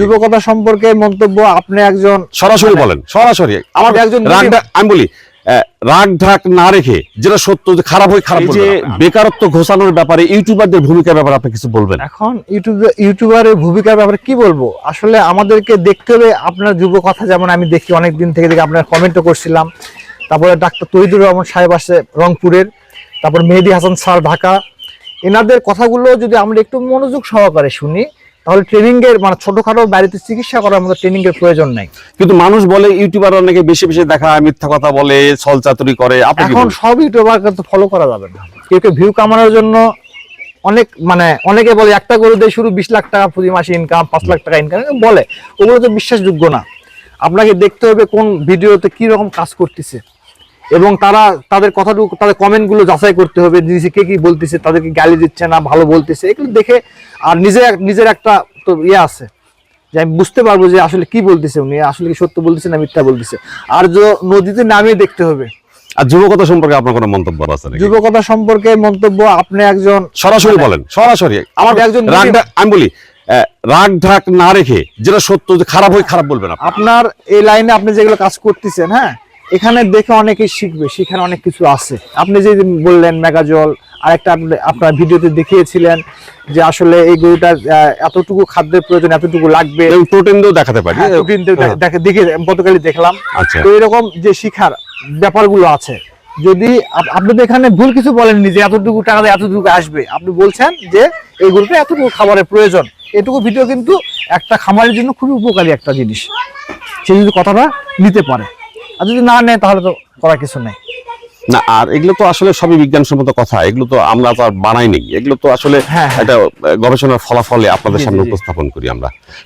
যুবকতা সম্পর্কে মন্তব্য আপনি একজন সরাসরি বলেন সরাসরি। আমার একজন আমি বলি রাগ ঢাক না রেখে যেটা সত্য যে খারাপ হয় খারাপ যে বেকারত্ব ঘোষানোর ব্যাপারে ইউটিউবারদের ভূমিকার ব্যাপারে আপনি কিছু বলবেন? এখন ইউটিউবে ইউটিউবারের ভূমিকার ব্যাপারে কি বলব? আসলে আমাদেরকে দেখতে হবে আপনার যুব কথা যেমন আমি দেখি অনেক দিন থেকে দেখি আপনার কমেন্টও করছিলাম। তারপরে ডাক্তার তহিদুর রহমান সাহেব আসছে রংপুরের তারপর মেহেদি হাসান স্যার ঢাকা। এনাদের কথাগুলো যদি আমরা একটু মনোযোগ সহকারে শুনি তাহলে ট্রেনিং এর মানে ছোটখাটো বাড়িতে চিকিৎসা করার মতো ট্রেনিং এর প্রয়োজন নাই। কিন্তু মানুষ বলে ইউটিউবার অনেকে বেশি বেশি দেখা মিথ্যা কথা বলে ছল চাতুরি করে এখন? সব ইউটিউবারকে তো ফলো করা যাবে না। কেউ কেউ ভিউ কামানোর জন্য অনেক মানে অনেকে বলে একটা করে দিয়ে শুরু বিশ লাখ টাকা প্রতি মাসে ইনকাম পাঁচ লাখ টাকা ইনকাম বলে। ওগুলো তো বিশ্বাসযোগ্য না। আপনাকে দেখতে হবে কোন ভিডিওতে কি রকম কাজ করতেছে। এবং তারা তাদের কথাটুকু তাদের কমেন্টগুলো যাচাই করতে হবে নিজে কে কি বলতেছে তাদেরকে গালি দিচ্ছে না ভালো বলতেছে এগুলো দেখে আর নিজে নিজের একটা তো ইয়ে আছে যে আমি বুঝতে পারব যে আসলে কি বলতেছে উনি আসলে কি সত্য বলতেছে না মিথ্যা বলতেছে। আর যে নদীতে নামিয়ে দেখতে হবে। আর যুবকতা সম্পর্কে আপনার কোনো মন্তব্য আছে নাকি? যুবকতা সম্পর্কে মন্তব্য আপনি একজন সরাসরি বলেন সরাসরি। আমার একজন আমি বলি রাগ ঢাক না রেখে যেটা সত্য যে খারাপ হয় খারাপ বলবেন আপনি আপনার এই লাইনে আপনি যেগুলো কাজ করতেছেন হ্যাঁ এখানে দেখে অনেকেই শিখবে সেখানে অনেক কিছু আছে। আপনি যে বললেন মেগাজল আরেকটা আপনি- আপনার ভিডিওতে দেখিয়েছিলেন যে আসলে এই গরুটার এতটুকু খাদ্যের প্রয়োজন এতটুকু লাগবে। দেখাতে পারি। হ্যাঁ, হ্যাঁ। দেখে গতকালই দেখলাম। আচ্ছা। তো এরকম যে শিখার ব্যাপারগুলো আছে যদি আপ- আপনি তো এখানে ভুল কিছু বলেননি যে এতটুকু টাকা দিয়ে এতটুকু আসবে। আপনি বলছেন যে এই গরুটা এতটুকু খাবারের প্রয়োজন। এটুকু ভিডিও কিন্তু একটা খামারের জন্য খুবই উপকারী একটা জিনিস। সে যদি কথাটা নিতে পারে। আর যদি না নেয় তাহলে তো করার কিছু নেই। না আর এগুলো তো আসলে সবই বিজ্ঞানসম্মত কথা। এগুলো তো আমরা তো আর বানাই নেই। এগুলো তো আসলে হ্যাঁ, হ্যাঁ। একটা গবেষণার ফলাফলে আপনাদের সামনে উপস্থাপন করি আমরা।